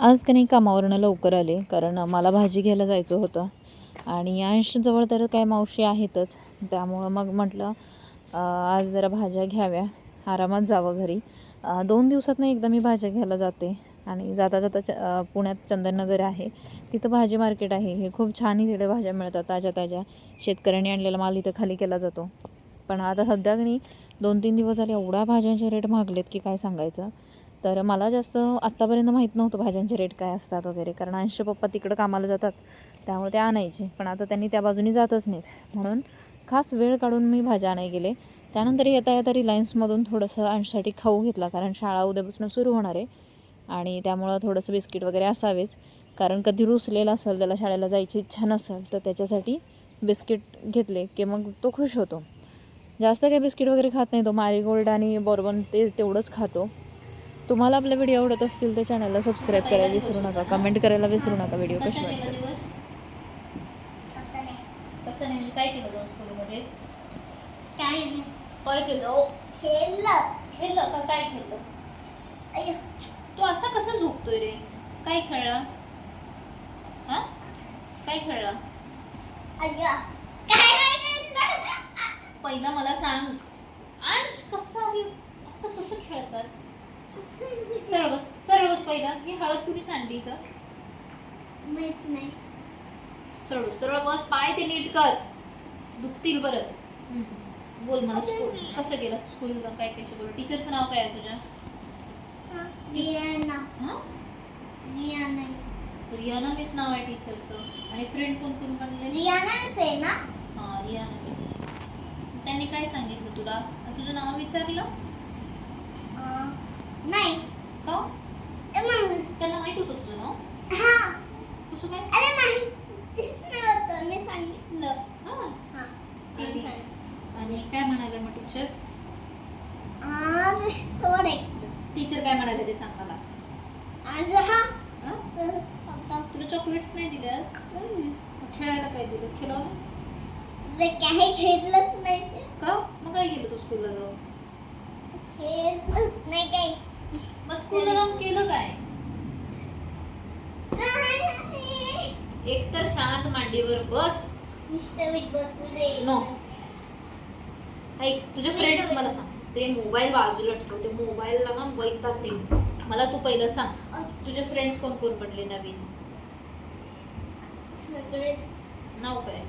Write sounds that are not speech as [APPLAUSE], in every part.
आज का नाही कामावरनं लवकर आले कारण मला भाजी घ्यायला जायचं होतं. आणि अंशजवळ तर काय मावशी आहेतच. त्यामुळं मग म्हटलं आज जरा भाज्या घ्याव्या. आरामात जावं घरी. दोन दोन दिवसातनं एकदा मी भाज्या घ्यायला जाते. आणि जाता जाता च पुण्यात चंदननगर आहे. तिथं भाजी मार्केट आहे. हे खूप छान तिथे भाज्या मिळतात ताज्या ताज्या. शेतकऱ्यांनी आणलेला माल इथं खाली केला जातो. पण आता सध्या दोन तीन दिवस झाले एवढ्या भाज्यांचे रेट मागलेत की काय सांगायचं? तर मला जास्त आत्तापर्यंत माहीत नव्हतं भाज्यांचे रेट काय असतात वगैरे कारण अंश पप्पा तिकडं कामाला जातात त्यामुळे ते आणायचे. पण आता त्यांनी त्या बाजूनी जातच नाहीत. म्हणून खास वेळ काढून मी भाज्या आणाय गेले. त्यानंतर येता येता रिलायन्समधून थोडंसं अंशसाठी खाऊ घेतला कारण शाळा उद्यापासून सुरू होणार आहे. आणि त्यामुळं थोडंसं बिस्किट वगैरे असावेच कारण कधी रुसलेला असेल त्याला शाळेला जायची इच्छा नसेल तर त्याच्यासाठी बिस्किट घेतले की मग तो खुश होतो. जास्त काही बिस्किट वगैरे खात नाही तो मारीगोल्ड आणि बॉर्बन ते तेवढंच खातो. तुम्हाला आपले व्हिडिओ आवडत असतील तर चॅनलला सबस्क्राईब करायला विसरू नका. कमेंट करायला विसरू नका व्हिडिओ कसे म्हणजे काय केलं जाऊन स्कूलमध्ये काय नाही. काय केलं खेळलं. खेळलं का? काय खेळलं? अय्यो, तू असा कसा झोपतोय रे? काय खेळला? हा? काय खेळला. पहिला मला सांग. अंश कसा आहे? सरळ बस सरळ बस पहिला. ही हळद कुणी सांडली इथं? माहीत नाही. सरळ बस सरळ बस पाय ते नीट कर. दुखतील परत हम्म. बोल मला स्कूल कसं गेलं स्कूलला काय काय शिकवलं? टीचरचं नाव काय आहे तुझ्या? रियाना. हां? रियाना मिस. रियाना मिस नाव आहे टीचरचं आणि फ्रेंड कोण कोण बनले? रियाना मिस आहे ना? हां रियाना मिस. त्यांनी काय सांगितलं तुला? तुझं नाव विचारलं? अं, नाही. का त्यांना माहीत होतं तुझं नाव हा कसं काय मी सांगितलं हां हा मी आणि-. आणि काय म्हणाले मग टीचर आज सोड एक टीचर काय म्हणाले ते सांग मला आज हा हं? तर आता तुला चॉकलेट्स नाही दिले आज हम्म. मग खेळायला काय दिलं खेळवलं ते काही खेळलंच नाही का मग काय केलं तू स्कूलला जाऊन खेळलंच नाही काही मग स्कूलला जाऊन केलं काय काय एक तर शांत मांडीवर बस. नो ऐक तुझे फ्रेंड्स मला सांग. ते मोबाईल बाजूला ठेव. ते मोबाईलला ना वैताग ते मला तू पहिलं सांग. तुझे फ्रेंड्स कोण कोण बनले नवीन? नाव काय?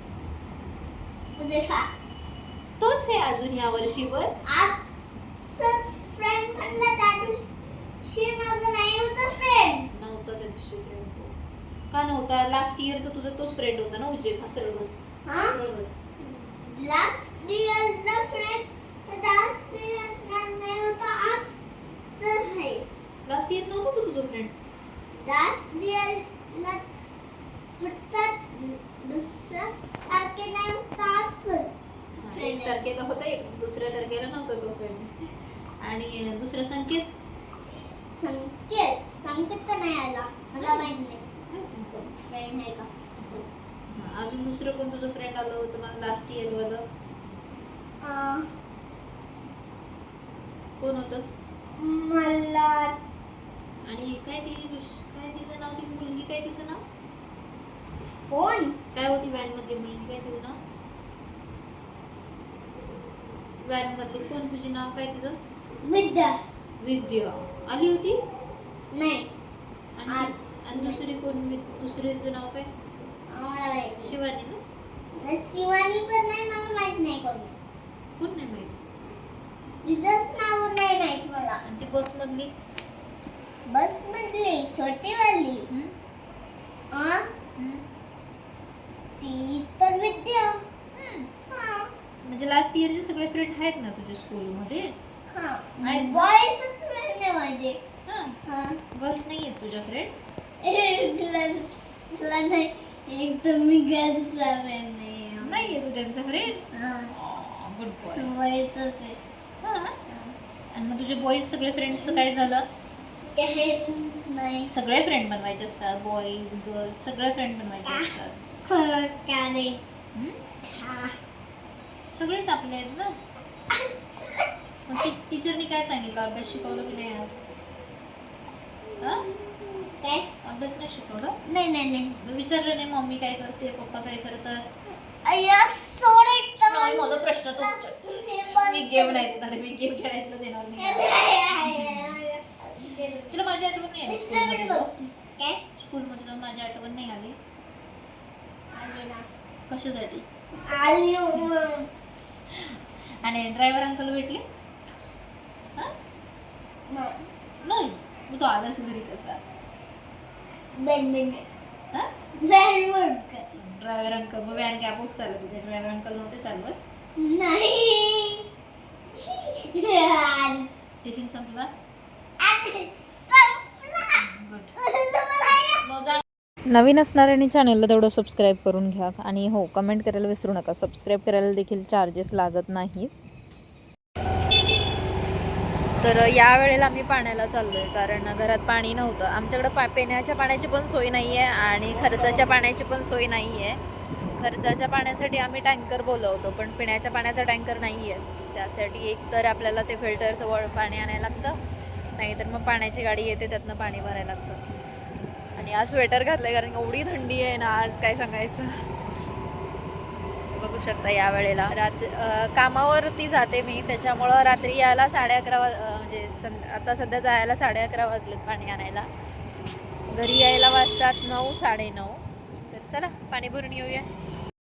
तोच आहे अजून या वर्षीवर. आजच फ्रेंड म्हणला त्या दिवशी. माझं नाही होतं फ्रेंड नव्हता त्या दिवशी फ्रेंड तो का नव्हता. लास्ट इयर तर तुझा तोच फ्रेंड होता ना उज्जैन सरळ बस. हा? सरळ बस. लास्ट इयरला फ्रेंड लास्ट इयरला नाही होता आज तर आहे. लास्ट इयर नव्हता तो तुझा फ्रेंड लास्ट इयरला होता दुसरा तारखेला होता आजच. एक तारखेला होता एक दुसऱ्या तारखेला नव्हता तो फ्रेंड आणि अं, दुसरा संकेत? संकेत? संकेत तर नाही आला. मला माहीत नाही. फ्रेंड का? अजून दुसरं कोण तुझं फ्रेंड आलं होतं? मग लास्ट इयर वालं? कोण होतं? मला. आणि काय ती काय तिचं नाव? ती मुलगी काय तिचं नाव? कोण? काय होती व्हॅन मधली मुलगी? काय तिचं नाव? व्हॅन मधली. कोण तुझी नाव? काय तिचं? विद्या. विद्या. आली होती? नाही. आणि आज. आणि दुसरी कोण वि- दुसरीचं नाव काय? आम्हाला माहीत नाही. शिवानी ना? नाही, शिवानी पण नाही मला माहीत नाही कोण. कोण नाही माहिती? तिचंच नाव नाही माहीत मला. आणि ती बस मधली? बस मधली छोटी वाली हम्म? हा हम्म? ती तर विद्या. हम्म. हा. म्हणजे लास्ट इयरचे सगळे फ्रेंड आहेत ना तुझ्या स्कूलमध्ये हा. आहेत. बॉयजच फ्रेंड आहे माझे. गर्ल्स नाही आहेत तुझ्या फ्रेंड एक तुला- तुला नाही. एक तर मी गर्ल्सचा फ्रेंड नाही नाही आहे तू त्यांचा फ्रेंड हा गुड बॉय बॉयजच आहे. हां. आणि मग तुझे बॉईज सगळे फ्रेंडचं काय झालं? नाही. सगळे फ्रेंड बनवायचे असतात. बॉईज गर्ल्स सगळे फ्रेंड बनवायचे असतात. खरं का नाही. सगळेच आपले आहेत ना? [LAUGHS] टीचरनी काय सांगितलं? अभ्यास शिकवलं की नाही आज? काय? अभ्यास नाही शिकवलं? नाही नाही नाही. मी विचारलं नाही मम्मी काय करते पप्पा काय करतात? अय्या सोडे नाही, मला प्रश्नच उत्तर. मी गेम नाही देणार मी गेम खेळायला देणार नाही. तुला माझी आठवण नाही काय? स्कूलमधलं माझी आठवण नाही आली. कशासाठी? आली मग. आणि ड्रायव्हर अंकल भेटले? हा? तो आलास घरी कसा? हा. ड्रायव्हर अंकल मग व्हॅन कॅबच चालत होते. ड्रायव्हर अंकल नव्हते चालवत? नाही. [LAUGHS] टिफिन संपला? नवीन असणाऱ्यांनी चॅनलला तेवढं सबस्क्राईब करून घ्या. आणि हो कमेंट करायला विसरू नका. सबस्क्राईब करायला देखील चार्जेस लागत नाहीत. तर या वेळेला आम्ही पाण्याला चाललो आहे कारण घरात पाणी नव्हतं. आमच्याकडं पा पिण्याच्या पाण्याची पण सोय नाही आहे आणि खर्चाच्या पाण्याची पण सोय नाही आहे खर्चाच्या पाण्यासाठी आम्ही टँकर बोलवतो पण पिण्याच्या पाण्याचा टँकर नाही आहे त्यासाठी एक तर आपल्याला ते फिल्टरचं वळ पाणी आणायला लागतं नाहीतर मग पाण्याची गाडी येते त्यातनं पाणी भरायला लागतं. आणि आज स्वेटर आहे कारण एवढी थंडी आहे ना आज काय सांगायचं. बघू शकता या वेळेला रात कामावरती जाते मी त्याच्यामुळं रात्री यायला साडे अकरा म्हणजे सं आता सध्या जायला साडे अकरा वाजलेत पाणी आणायला. घरी यायला वाजतात नऊ साडेनऊ तर चला पाणी भरून येऊया